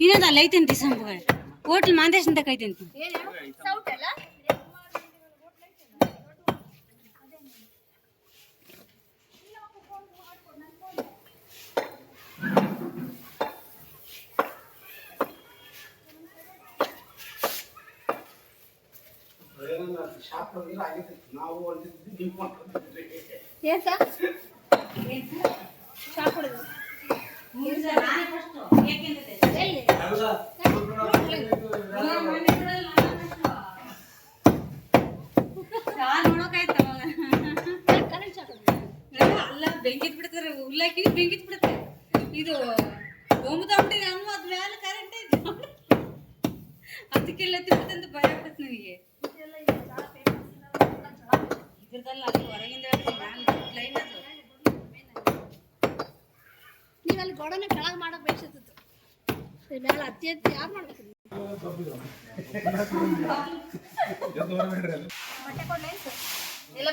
ಇನ್ನೊಂದು ಅಲ್ಲಿ ಐತಂತಿ ಸಂಭವ ಹೋಟ್ಲ್ ಮಾಂದೇಶ್ ಅಂತ ಕೈತಂತಿ ನಾವು ಅಂತಿದ್ವಿ ನೀವು ಮಾಡ್ಕೊಂಡಿದ್ರಿ ಏನ್ ಸರ್? ಚಾ ಕುಡಿದು ಅಲ್ಲ ಬೆಂಕಿತ್ ಬಿಡ್ತಾರೆ. ಉಲ್ಲಾಕಿ ಬೆಂಕಿ ಬಿಡ್ತಾರೆ ಇದು ಓಮದ ಹೊಟ್ಟಿಗೆ ಅನ್ನು ಅದ್ ಮ್ಯಾಲ ಕರೆಂಟ್ ಐತಿ ಅದಕ್ಕೆಲ್ಲ ತಿಂತ ಭಯ ಆಗ್ತದೆ ನನಗೆ ಇದ್ರದಲ್ಲ ಅಲ್ಲಿ ಹೊರಗಿಂದ ಲೈನ್ ಅದು. ನೀವು ಅಲ್ಲಿ ಗೋಡನೆ ಕೆಳಗೆ ಮಾಡಕ್ ಬೇಕಿತ್ತು ಮೇಲೆ ಅತ್ತಿ ಅತ್ತಿ ಯಾರು ಮಾಡ್ಬೇಕು? ಬಟ್ಟೆ ಇಲ್ಲ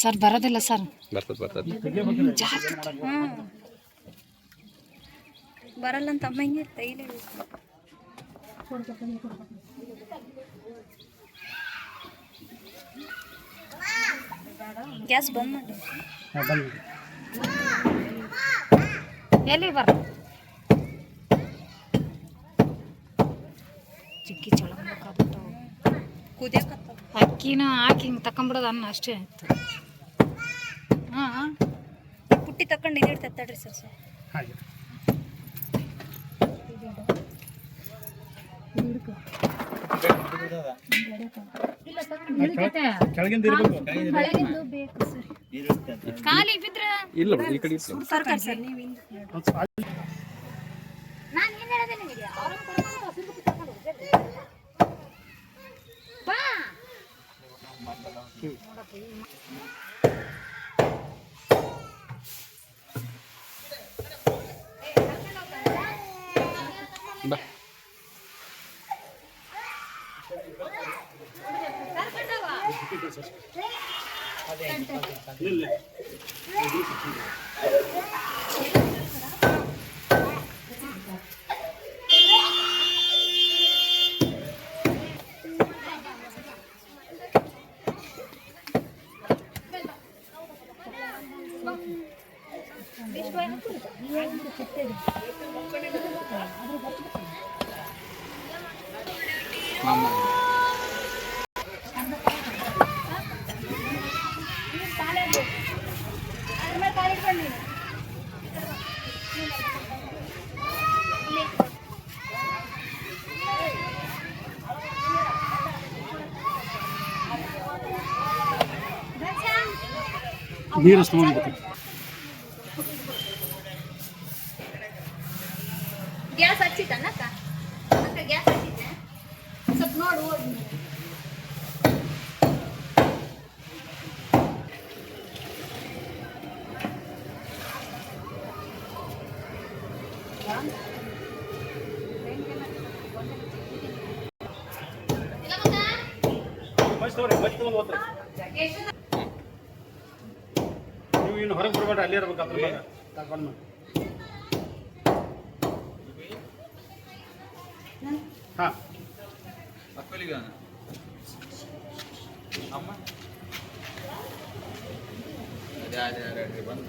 ಸರ್. ಬರೋದಿಲ್ಲ ಸರ್. ಬರ್ತದ ಬರ್ತದ. ಬರಲ್ಲ ಅಂತ ಅಮ್ಮ ಹಿಂಗೆ ತೈಲೇ ಗ್ಯಾಸ್ ಬಂದ್ ಮಾಡಿ. ಎಲ್ಲಿ ಬರ? ಚಿಕ್ಕಿ ಚೊಳ ಕುದಿಯಕತ್ತ ಅಕ್ಕಿನ ಹಾಕಿ ಹಿಂಗೆ ತಕೊಂಬಿಡೋದು ಅನ್ನ ಅಷ್ಟೇ ಆಯ್ತು. ಹಾಂ ಪುಟ್ಟಿ ತಕೊಂಡು ಇದಿಡ್ತೈತೆ ತಡ್ರಿ ಸರ್ ಸರ್. ಹಾಗೆ ಕೆಳಗಿಂದ ಇರ್ಬೇಕು ಬೇಕು ಸರ್ ಖಾಲಿ ಬಿದ್ರೆ ಇಲ್ಲ ಈ ಕಡೆ. ಸರ್ಕಾರ ಸರ್ ನಾನು ಏನು ಹೇಳಿದೆ ಹೋಗ್ಬೇಡ್ರಿ. ಬಾ ಬಾ ನೀರು ಅಷ್ಟು ನೀವು ಇನ್ನು ಹೊರಗೆ ಬರ್ಬೇಡ್ರಿ ಅಲ್ಲೇ ಇರ್ಬೇಕು, ಅದ್ರ ಮೇಲೆ. ತಗೊಂಡು ಹಾಂ. ಅಮ್ಮ. ಅದೇ ಅದೇ ಅದೇ, ಬಂದ.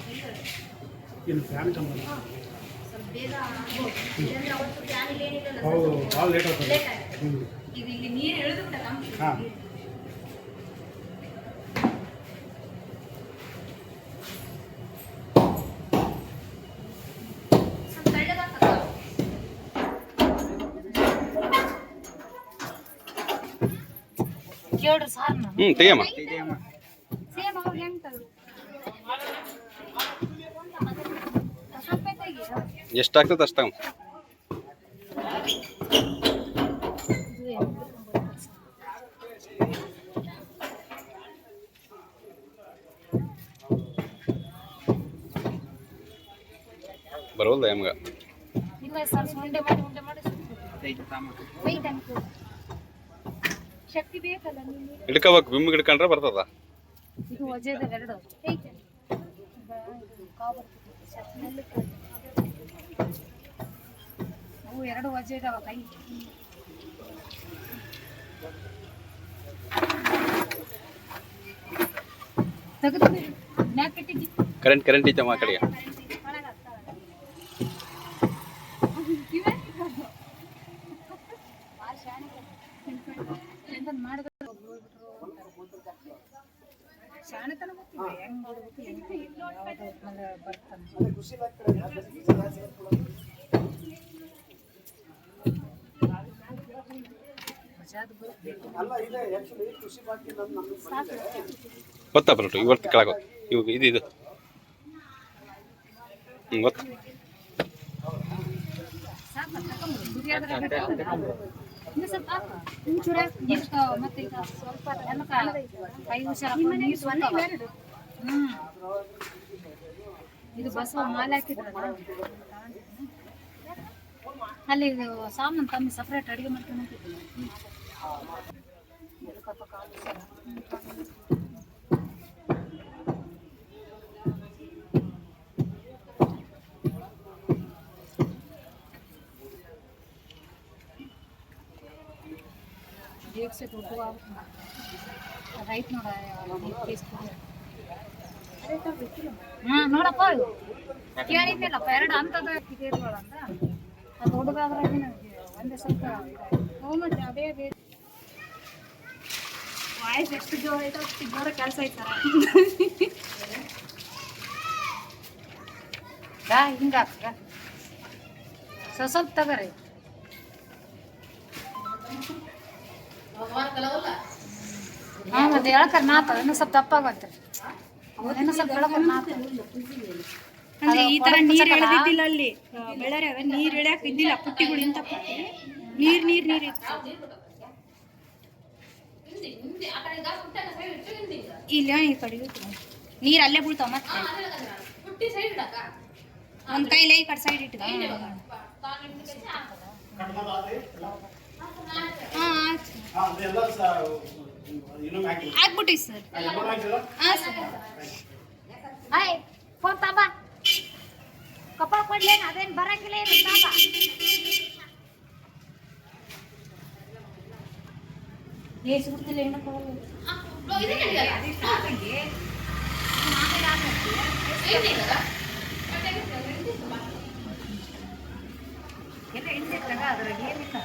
ಫ್ಯಾನ್ ಇಲ್ಲ ಏನಿಲ್ಲ ಹೌದು ಭಾಳ ಲೇಟ್ ಆಗ್ತದೆ. ಲೇಟ್ ಆಗುತ್ತೆ. ಹ್ಞೂ ಈಗ ಇಲ್ಲಿ ನೀರು ಎಳೆದು ಬಿಟ್ಟ ಹಾಂ. ಸ್ವಲ್ಪ ತೆಳ್ಳಗಾಗ್ತದ ಕೇಳ್ರಿ ಸಾರ್ ನಾನು. ಹ್ಞೂ ತೆಗಿಯಮ್ಮ ಸೇಮ್ ಅವ್ರು ಹೆಂಗ್ ತಗೋ ಸ್ವಲ್ಪ ತೆಗೀರ. ಎಷ್ಟಾಗ್ತದೆ ಅಷ್ಟ? ಬರೋಲ್ಲ ಎಮ್ಗ ಹಿಡ್ಕೋಬೇಕು ಬಿಮ್ ಹಿಡ್ಕೊಂಡ್ರೆ ಬರ್ತದ. ಇದು ವಜೆದ ಎರಡು ವಜೆ ಇದಾವ ಕೈ. ಕರೆಂಟ್ ಕರೆಂಟ್ ಐತಮ್ಮ ಆ ಕಡೆಗೆ. ಶಾಣೆತನ ಗೊತ್ತಿಲ್ಲ. ಹೆಂಗ್ ಬಿಡ್ಬೇಕು ಹೆಂಗ್ ಯಾವ್ದು. ಗೊತ್ತಾ ಬರಟು ಇವತ್ತು ಕೆಳಗೆ. ಇವಾಗ ಇದು ಇದು. ಹ್ಞೂ ಗೊತ್ತು. ಇದು ಬಸವ ಮಾಲೆ ಹಾಕಿದ್ರಲ್ಲ? ಅಲ್ಲಿ ಇದು ಸಾಮಾನು ತಮ್ಮ ಸಪ್ರೇಟ್ ಅಡಿಗೆ ಮಾಡ್ಕೊಂಡು ದೇವ್ಸೆ ದುಡ್ಡು ರೈಟ್ ನೋಡ ಹಾ ನೋಡಪ್ಪ ಇವು. ಕೇಳಿದ್ನಲ್ಲಪ್ಪ ಎರಡು ಅಂತದ ಕಿಟೇರಿಗಳು ಅಂತ ಅದು ಹುಡುಗಾದ್ರೆ ಒಂದೇ ಸ್ವಲ್ಪ ಹ್ಞೂ ಮತ್ತೆ ಅದೇ ಬೇಕು ವಾಯ್ಸ್ ಎಷ್ಟು ಜೋರ ಐತೆ ಅಷ್ಟು ಜೋರ ಕೆಲಸ ಐತಾರ ಹಿಂಗ ಸ್ವಲ್ಪ ಸ್ವಲ್ಪ ತಗರಿ. ಹಾ ಮತ್ತೆ ಇನ್ನೂ ಸ್ವಲ್ಪ ದಪ್ಪ ಆಗತ್ತೆ ಇನ್ನೂ ಸ್ವಲ್ಪ ಹೇಳ್ತಾರೆ ನಾತ ಅಂದ್ರೆ ಈ ತರ ನೀರ್ ಎಳೆದಿದ್ದಿಲ್ಲ ಅಲ್ಲಿ ಬೆಳರೆ ನೀರ್ ಇಳಿಯಕ್ ಇದ್ದಿಲ್ಲ ಪುಟ್ಟಿಗಳು ಇಂತ ಪುಟ್ಟಿ. ನೀರ್ ನೀರ್ ನೀರ್ ಇತ್ತು. ಇಲ್ಲ ಈ ಕಡೆ ಇತ್ತು. ನೀರ್ ಅಲ್ಲೇ ಬೀಳ್ತಾವ ಮತ್ತೆ? ಒಂದ್ ಕೈಲೇ ಈ ಕಡೆ ಸೈಡ್ ಇಟ್ಟು ಹಾ ಆಯ್ತು ಹಾಂ ಅದೆಲ್ಲ ಸ ಇನ್ನೊಮ್ಮೆ ಹಾಕಿಲ್ಲ ಆಗ್ಬಿಟ್ಟಿ ಸರ್. ಇನ್ನೊಮ್ಮೆ ಹಾಕಿಲ್ಲ ಹಾ ಸರ್. ಆಯ್ ಫೋನ್ ತಾಬ. ಕಪಾಳ ಕೊಡ್ಲೇನು ಅದೇನು ಬರಂಗಿಲ್ಲ ಏನು ತಾಬ. ಏಸು ಬಿಡ್ತಿಲ್ಲ ಏನು ಎಲ್ಲ ಹಿಂದೆ ಅದ್ರಾಗ ಏನಿಲ್ಲ